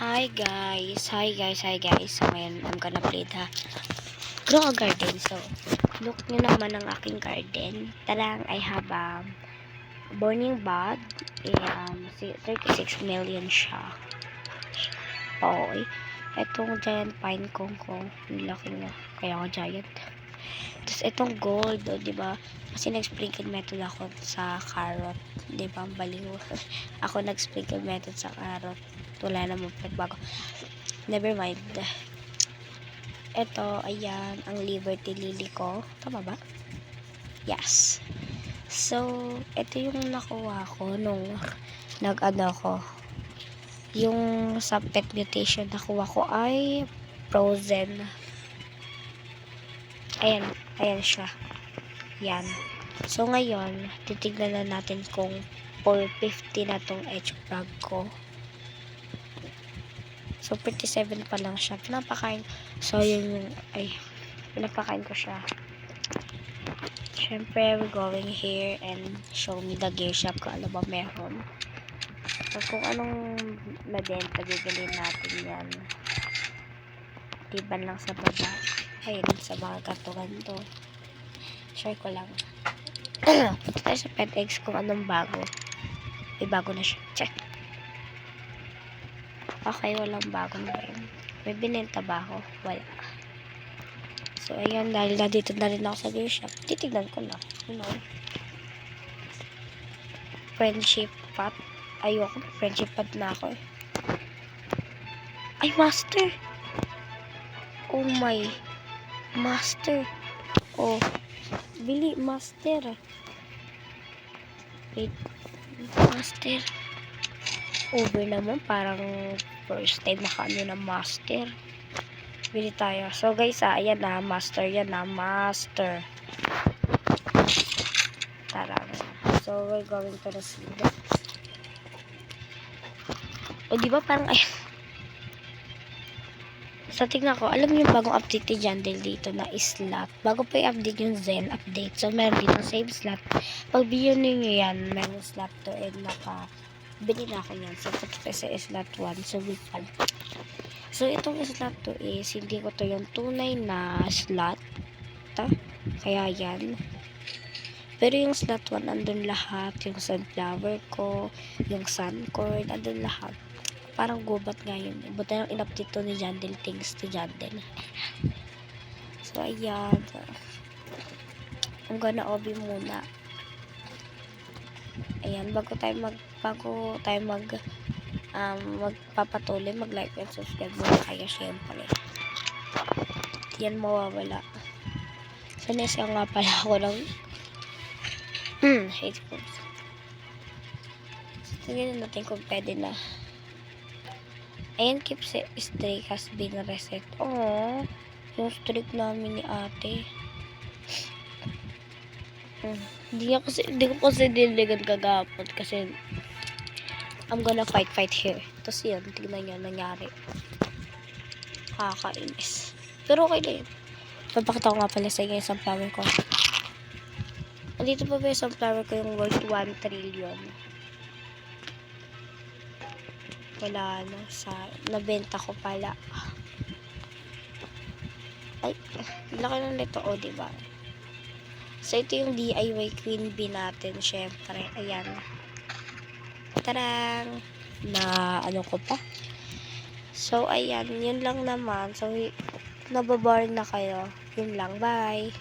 Hi guys, hi guys, hi guys. So ngayon, I'm gonna play the grow a garden. So, look nyo naman ang aking garden. Tarang, I have um, burning bud. Eh, um, si- 36 million siya. Eh. Itong giant pine kong ko. Ang laki na. Kaya ako giant. Tapos itong gold, oh, di ba? Kasi nag-sprinkle method ako sa carrot. Di ba? Ang baliw. ako nag-sprinkle method sa carrot. Wala namang pagbago. Never mind. Ito, ayan, ang Liberty Lily ko. Tama ba? Yes. So, ito yung nakuha ko nung nag-ano ko. Yung sa pet mutation nakuha ko ay frozen. Ayan, ayan siya. Yan. So, ngayon, titignan na natin kung 450 na tong edge bag ko. So, 57 pa lang siya. Pinapakain. So, yun yung, ay, pinapakain ko siya. Siyempre, we're going here and show me the gear shop kung ano ba meron. So, kung anong mabenta, bibili natin yan. Diban lang sa baba. Ayun, sa mga katugan to. Share ko lang. Punta tayo sa pet eggs kung anong bago. May bago na siya. Check. Okay, walang bagong game. May binenta ba ako? Wala. So, ayan, dahil na dito na rin ako sa gear shop, titignan ko na. You know. Friendship pot. Ayoko, friendship pot na ako eh. Ay, master! Oh my. Master. Oh. Bili, master. Wait. Master. Over naman. Parang first time nakaano ng master. Bili tayo. So guys, ah, ayan na. Master yan na. Master. Tara. So we're going to the seed. O di ba parang ay So, tignan ko. Alam niyo yung bagong update ni Jandel dito na slot. Bago pa i-update yung Zen update. So, meron dito save slot. Pag bigyan niyo yan, meron slot to and naka bili na ako yan. So, punta tayo sa slot 1. So, wifan. So, itong slot to is, hindi ko to yung tunay na slot. Ta? Kaya yan. Pero yung slot 1, andun lahat. Yung sunflower ko, yung sun cord, andun lahat parang gubat nga yun. Buti lang in-update to ni Jandel things to Jandel. So, ayan. I'm gonna obi muna. Ayan, bago tayo mag, bago tayo mag, um, magpapatuloy, mag-like and subscribe muna kayo, syempre. Yan mawawala. So, nasa nga pala ako ng, hmm, hate. So, tingnan natin kung pwede na. Ayan, keep streak has been reset. Oh, yung streak namin ni ate. Hmm. Hindi niya kasi, hindi ko kasi diligan kagapon kasi I'm gonna fight, fight here. Tapos yun, tignan niyo, nangyari. Kakainis. Pero okay na yun. Papakita ko nga pala sa inyo yung sunflower ko. Andito pa ba yung sunflower ko yung worth 1 trillion? Wala na sa nabenta ko pala. Ay laki na nito o oh, diba so ito yung DIY queen bee natin syempre. Ayan. Tarang! Na ano ko pa? So ayan. Yun lang naman. So nababar na kayo. Yun lang. Bye